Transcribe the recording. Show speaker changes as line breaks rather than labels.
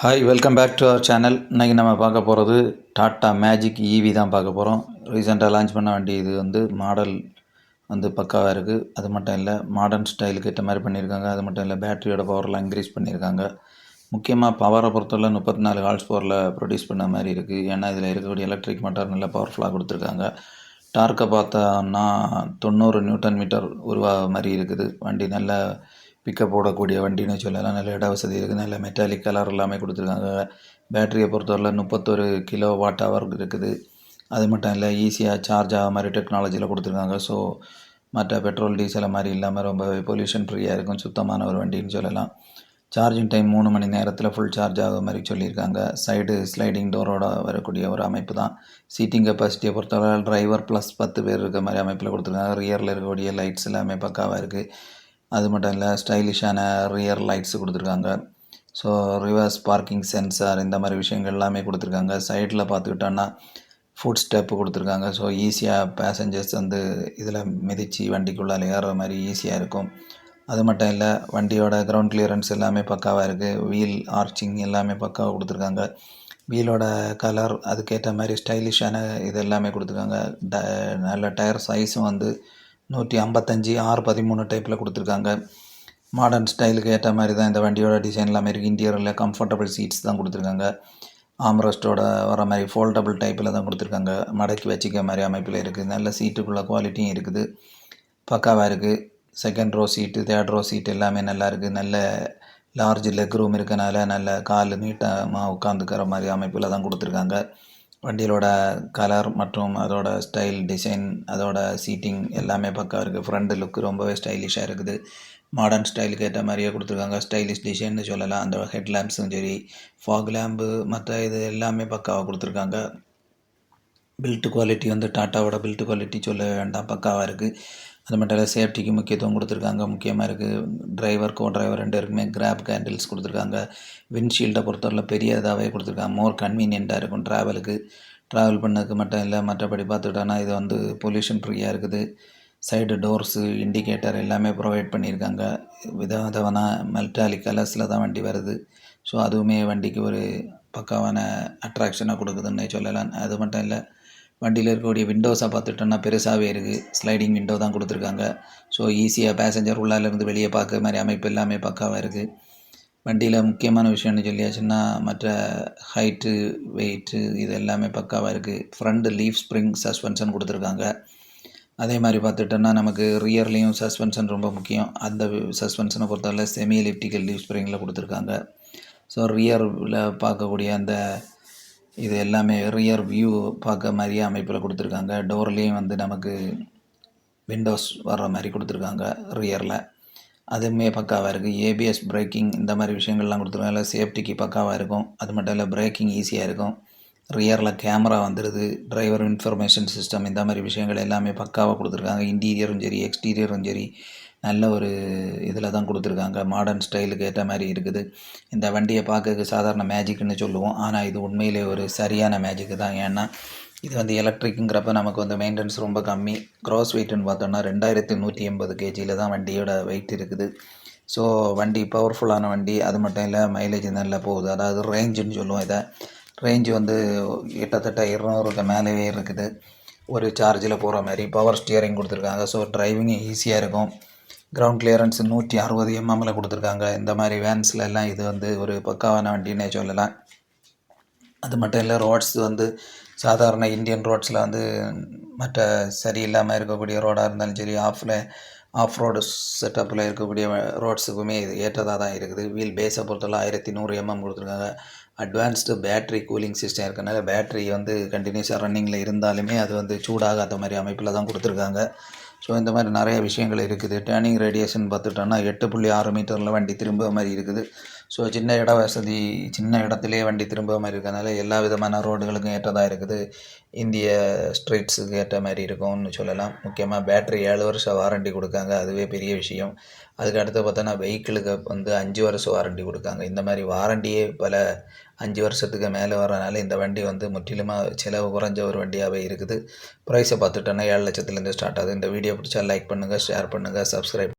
Hi welcome back to our channel இன்றைக்கி நம்ம பார்க்க போகிறது டாட்டா மேஜிக் ஈவி தான் பார்க்க போகிறோம் ரீசெண்டாக லான்ச் பண்ண வண்டி இது வந்து மாடல் வந்து பக்காவாக இருக்குது அது மட்டும் இல்லை மாடர்ன் ஸ்டைலுக்கு ஏற்ற மாதிரி பண்ணியிருக்காங்க. அது மட்டும் இல்லை பேட்டரியோட பவர்லாம் இன்க்ரீஸ் பண்ணியிருக்காங்க. முக்கியமாக பவரை பொறுத்தவரை முப்பத்தி நாலு ஹால்ஸ் பவரில் ப்ரொடியூஸ் பண்ண மாதிரி இருக்குது ஏன்னா இதில் இருக்கக்கூடிய எலக்ட்ரிக் மோட்டார் நல்லா பவர்ஃபுல்லாக கொடுத்துருக்காங்க. டார்க்கை பார்த்தோம்னா தொண்ணூறு நியூட்டன் மீட்டர் உருவாக மாதிரி இருக்குது. வண்டி நல்ல பிக்கப் போடக்கூடிய வண்டின்னு சொல்லலாம். நல்ல இட வசதி இருக்குது நல்ல மெட்டாலிக் கலர் எல்லாமே கொடுத்துருக்காங்க. பேட்டரியை பொறுத்தவரையில் முப்பத்தொரு கிலோ வாட் ஹவர் இருக்குது. அது மட்டும் இல்லை ஈஸியாக சார்ஜ் ஆக மாதிரி டெக்னாலஜியில் கொடுத்துருக்காங்க. ஸோ மற்ற பெட்ரோல் டீசலை மாதிரி இல்லாமல் ரொம்ப பொல்யூஷன் ஃப்ரீயாக இருக்கும். சுத்தமான ஒரு வண்டின்னு சொல்லலாம். சார்ஜிங் டைம் மூணு மணி நேரத்தில் ஃபுல் சார்ஜ் ஆகிற மாதிரி சொல்லியிருக்காங்க. சைடு ஸ்லைடிங் டோரோட வரக்கூடிய ஒரு அமைப்பு தான். சீட்டிங் கெப்பாசிட்டியை பொறுத்தவரை டிரைவர் ப்ளஸ் பத்து பேர் இருக்க மாதிரி அமைப்பில் கொடுத்துருக்காங்க. ரியரில் இருக்கக்கூடிய லைட்ஸ் எல்லாமே பக்காவாக இருக்குது அது மட்டும் இல்லை ஸ்டைலிஷான ரியர் லைட்ஸ் கொடுத்துருக்காங்க. ஸோ ரிவர்ஸ் பார்க்கிங் சென்சார் இந்த மாதிரி விஷயங்கள் எல்லாமே கொடுத்துருக்காங்க. சைடில் பார்த்துக்கிட்டோன்னா ஃபுட் ஸ்டெப்பு கொடுத்துருக்காங்க. ஸோ ஈஸியாக பேசஞ்சர்ஸ் வந்து இதில் மிதித்து வண்டிக்குள்ளால் ஏறுற மாதிரி ஈஸியாக இருக்கும். அது மட்டும் இல்லை வண்டியோட கிரவுண்ட் கிளியரன்ஸ் எல்லாமே பக்காவாக இருக்குது வீல் ஆர்ச்சிங் எல்லாமே பக்காவாக கொடுத்துருக்காங்க. வீலோட கலர் அதுக்கேற்ற மாதிரி ஸ்டைலிஷான இது எல்லாமே கொடுத்துருக்காங்க. ட நல்ல டயர் சைஸும் வந்து நூற்றி ஐம்பத்தஞ்சு ஆறு பதிமூணு டைப்பில் கொடுத்துருக்காங்க. மாடர்ன் ஸ்டைலுக்கு ஏற்ற மாதிரி தான் இந்த வண்டியோட டிசைன் எல்லாமே இருக்குது இன்டீரியரில் கம்ஃபர்டபுள் சீட்ஸ் தான் கொடுத்துருக்காங்க. ஆம்ரஸ்டோட வர மாதிரி ஃபோல்டபுள் டைப்பில் தான் கொடுத்துருக்காங்க. மடக்கி வச்சிக்க மாதிரி அமைப்பில் இருக்குது நல்ல சீட்டுக்குள்ள குவாலிட்டியும் இருக்குது. பக்காவாக இருக்குது second row seat third row seat எல்லாமே நல்லா இருக்குது நல்ல லார்ஜ் லெக் ரூம் இருக்கனால நல்ல கால் நீட்டமாக உட்காந்துக்கிற மாதிரி அமைப்பில் தான் கொடுத்துருக்காங்க. வண்டியிலோட கலர் மற்றும் அதோட ஸ்டைல் டிசைன் அதோட சீட்டிங் எல்லாமே பக்கா இருக்குது ஃப்ரண்ட் லுக்கு ரொம்பவே ஸ்டைலிஷாக இருக்குது. மாடர்ன் ஸ்டைலுக்கு ஏற்ற மாதிரியே கொடுத்துருக்காங்க. ஸ்டைலிஷ் டிசைன்னு சொல்லலாம். அந்த ஹெட் லேம்ப்ஸும் சரி ஃபாக் லேம்பு மற்ற இது எல்லாமே பக்காவாக கொடுத்துருக்காங்க. பில்ட் குவாலிட்டி வந்து டாட்டாவோட பில்ட் குவாலிட்டி சொல்ல வேண்டாம். பக்காவாக இருக்குது அது மட்டும் இல்லை சேஃப்டிக்கு முக்கியத்துவம் கொடுத்துருக்காங்க. முக்கியமாக இருக்குது டிரைவர் கோ டிரைவர் ரெண்டு பேருக்குமே கிராப் கேண்டில்ஸ் கொடுத்துருக்காங்க. விண்ட்ஷீல்டை பொறுத்தவரை பெரியதாகவே கொடுத்துருக்காங்க. மோர் கன்வீனியண்ட்டாக இருக்கும் ட்ராவலுக்கு ட்ராவல் பண்ணதுக்கு மட்டும் இல்லை மற்றபடி பார்த்துக்கிட்டோன்னா இது வந்து பொல்யூஷன் ஃப்ரீயாக இருக்குது. சைடு டோர்ஸு இண்டிகேட்டர் எல்லாமே ப்ரொவைட் பண்ணியிருக்காங்க. வித விதமான மெல்டாலிக் கலர்ஸில் தான் வண்டி வருது. ஸோ அதுவுமே வண்டிக்கு ஒரு பக்காவான அட்ராக்ஷனாக கொடுக்குதுன்னே சொல்லலாம். அது மட்டும் இல்லை வண்டியில் இருக்கக்கூடிய விண்டோஸை பார்த்துட்டோன்னா பெருசாகவே இருக்குது ஸ்லைடிங் விண்டோ தான் கொடுத்துருக்காங்க. ஸோ ஈஸியாக பேசஞ்சர் உள்ளாலேருந்து வெளியே பார்க்குற மாதிரி அமைப்பு எல்லாமே பக்காவாக இருக்குது வண்டியில் முக்கியமான விஷயம்னு சொல்லியாச்சுன்னா மற்ற ஹைட்டு வெயிட்டு இது எல்லாமே பக்காவாக இருக்குது ஃப்ரண்ட் லீஃப் ஸ்ப்ரிங் சஸ்பென்ஷன் கொடுத்துருக்காங்க. அதே மாதிரி பார்த்துட்டோன்னா நமக்கு ரியர்லேயும் சஸ்பென்ஷன் ரொம்ப முக்கியம். அந்த சஸ்பென்ஷனை பொறுத்தவரை செமி எலிப்டிக்கல் லீவ் ஸ்ப்ரிங்கில் கொடுத்துருக்காங்க. ஸோ ரியரில் பார்க்கக்கூடிய அந்த இது எல்லாமே ரியர் வியூ பார்க்க மாதிரியே அமைப்பில் கொடுத்துருக்காங்க. டோர்லேயும் வந்து நமக்கு விண்டோஸ் வர்ற மாதிரி கொடுத்துருக்காங்க ரியரில் அதுவுமே பக்காவாக இருக்குது ஏபிஎஸ் பிரேக்கிங் இந்த மாதிரி விஷயங்கள்லாம் கொடுத்துருக்காங்க. சேஃப்டிக்கு பக்காவாக இருக்கும். அது மட்டும் இல்லை பிரேக்கிங் ஈஸியாக இருக்கும். ரியரில் கேமரா வந்துடுது டிரைவர் இன்ஃபர்மேஷன் சிஸ்டம் இந்த மாதிரி விஷயங்கள் எல்லாமே பக்காவாக கொடுத்துருக்காங்க. இன்டீரியரும் சரி எக்ஸ்டீரியரும் சரி. நல்ல ஒரு இதில் தான் கொடுத்துருக்காங்க. மாடர்ன் ஸ்டைலுக்கு ஏற்ற மாதிரி இருக்குது. இந்த வண்டியை பார்க்க சாதாரண மேஜிக்னு சொல்லுவோம். ஆனால் இது உண்மையிலே ஒரு சரியான மேஜிக்கு தான். ஏன்னா இது வந்து எலக்ட்ரிக்குங்கிறப்ப நமக்கு வந்து மெயின்டெனன்ஸ் ரொம்ப கம்மி. க்ராஸ் வெயிட்டுன்னு பார்த்தோம்னா ரெண்டாயிரத்தி நூற்றி எண்பது கேஜியில் தான் வண்டியோட வெயிட் இருக்குது. ஸோ வண்டி பவர்ஃபுல்லான வண்டி. அது மட்டும் இல்லை மைலேஜ் நல்லா போகுது. அதாவது ரேஞ்சுன்னு சொல்லுவோம் இதை. ரேஞ்சு வந்து கிட்டத்தட்ட இருநூறுக்கு மேலேயே இருக்குது. ஒரு சார்ஜில் போகிற மாதிரி. பவர் ஸ்டியரிங் கொடுத்துருக்காங்க. ஸோ டிரைவிங் ஈஸியாக இருக்கும். கிரவுண்ட் கிளியரன்ஸ் நூற்றி அறுபது எம்எம்மில் கொடுத்துருக்காங்க. இந்த மாதிரி வேன்ஸில் எல்லாம் இது வந்து ஒரு பக்காவான வண்டினே சொல்லலாம். அது மட்டும் இல்லை ரோட்ஸ் வந்து சாதாரண இந்தியன் ரோட்ஸில் வந்து மற்ற சரியில்லாமல் இருக்கக்கூடிய ரோடாக இருந்தாலும் சரி ஆஃபில் ஆஃப் ரோடு செட்டப்பில் இருக்கக்கூடிய ரோட்ஸுக்குமே இது ஏற்றதாக தான் இருக்குது. வீல் பேஸை பொறுத்தவரை ஆயிரத்தி நூறு எம்எம் கொடுத்துருக்காங்க. அட்வான்ஸ்டு பேட்ரி கூலிங் சிஸ்டம் இருக்கனால பேட்ரி வந்து கண்டினியூஸாக ரன்னிங்கில் இருந்தாலுமே அது வந்து சூடாகாத மாதிரி அமைப்பில் தான் கொடுத்துருக்காங்க. ஸோ இந்த மாதிரி நிறைய விஷயங்கள் இருக்குது. டேர்னிங் ரேடியேஷன் பார்த்துட்டோன்னா எட்டு புள்ளி ஆறு மீட்டரில் வண்டி திரும்புகிற மாதிரி இருக்குது. ஸோ சின்ன இட வசதி சின்ன இடத்துலேயே வண்டி திரும்ப மாதிரி இருக்கிறதுனால எல்லா விதமான ரோடுகளுக்கும் ஏற்றதாக இருக்குது. இந்திய ஸ்ட்ரீட்ஸுக்கு ஏற்ற மாதிரி இருக்கும்னு சொல்லலாம். முக்கியமாக பேட்ரி ஏழு வருஷம் வாரண்டி கொடுக்காங்க. அதுவே பெரிய விஷயம். அதுக்கு அடுத்து பார்த்தோன்னா வெஹிக்கிளுக்கு வந்து அஞ்சு வருஷம் வாரண்டி கொடுக்காங்க. இந்த மாதிரி வாரண்டியே பல அஞ்சு வருஷத்துக்கு மேலே வரனால இந்த வண்டி வந்து முற்றிலுமாக செலவு குறைஞ்ச ஒரு வண்டியாகவே இருக்குது. ப்ரைஸை பார்த்துட்டோன்னா ஏழு லட்சத்துலேருந்து ஸ்டார்ட் ஆகுது. இந்த வீடியோ பிடிச்சா லைக் பண்ணுங்கள் ஷேர் பண்ணுங்கள் சப்ஸ்கிரைப்